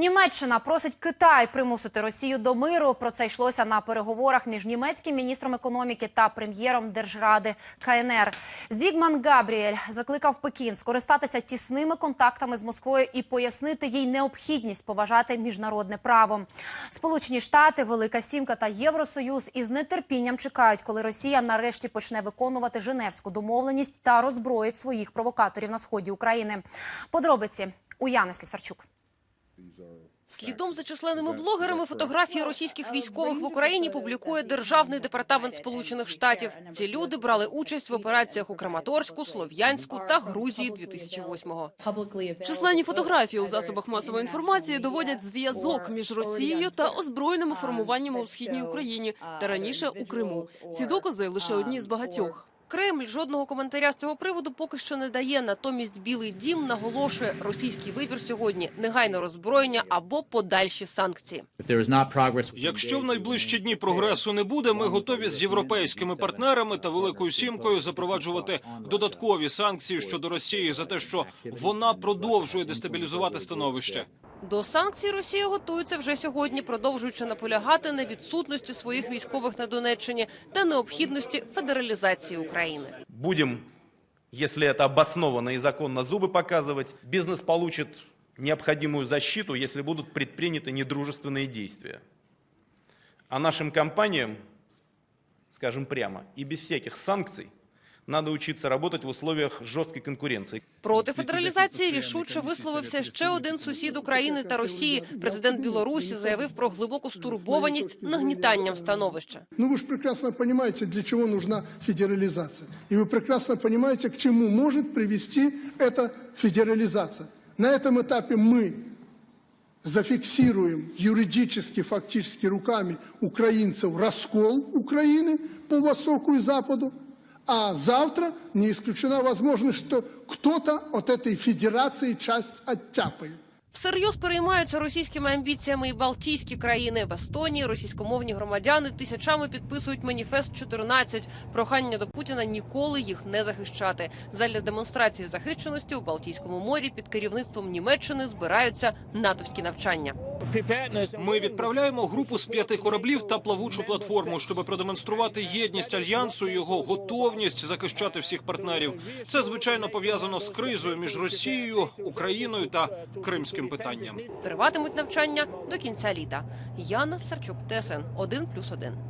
Німеччина просить Китай примусити Росію до миру. Про це йшлося на переговорах між німецьким міністром економіки та прем'єром Держради КНР. Зігман Габріель закликав Пекін скористатися тісними контактами з Москвою і пояснити їй необхідність поважати міжнародне право. Сполучені Штати, Велика Сімка та Євросоюз із нетерпінням чекають, коли Росія нарешті почне виконувати Женевську домовленість та роззброїть своїх провокаторів на сході України. Подробиці у Яни Слісарчук. Слідом за численними блогерами фотографії російських військових в Україні публікує Державний департамент Сполучених Штатів. Ці люди брали участь в операціях у Краматорську, Слов'янську та Грузії 2008-го. Численні фотографії у засобах масової інформації доводять зв'язок між Росією та озброєними формуваннями у східній Україні та раніше у Криму. Ці докази лише одні з багатьох. Кремль жодного коментаря з цього приводу поки що не дає. Натомість Білий Дім наголошує, російський вибір сьогодні негайне роззброєння або подальші санкції. Якщо в найближчі дні прогресу не буде, ми готові з європейськими партнерами та великою сімкою запроваджувати додаткові санкції щодо Росії за те, що вона продовжує дестабілізувати становище. До санкцій Росія готується вже сьогодні, продовжуючи наполягати на відсутності своїх військових на Донеччині та необхідності федералізації України. Будем, если это обоснованно и законно, зубы показывать. Бизнес получит необходимую защиту, если будут предприняты недружественные действия. А нашим компаниям, скажем прямо, и без всяких санкций, надо учиться работать в условиях жесткой конкуренции. Проти федералізації рішуче висловився ще один сусід України та Росії. Президент Білорусі заявив про глибоку стурбованість нагнітанням становища. Ну вы же прекрасно понимаете, для чего нужна федерализация. И вы прекрасно понимаете, к чему может привести эта федерализация. На этом этапе мы зафиксируем юридически, фактически руками украинцев раскол Украины по востоку и западу, а завтра не исключена возможность, что кто-то от этой федерации часть оттяпает. Всерйоз переймаються російськими амбіціями і Балтійські країни. В Естонії російськомовні громадяни тисячами підписують маніфест 14 прохання до Путіна ніколи їх не захищати. Задля демонстрації захищеності у Балтійському морі під керівництвом Німеччини збираються натовські навчання. Ми відправляємо групу з п'яти кораблів та плавучу платформу, щоб продемонструвати єдність альянсу, і його готовність захищати всіх партнерів. Це звичайно пов'язано з кризою між Росією, Україною та кримським питанням. Триватимуть навчання до кінця літа. Яна Сарчук, ТСН 1+,1.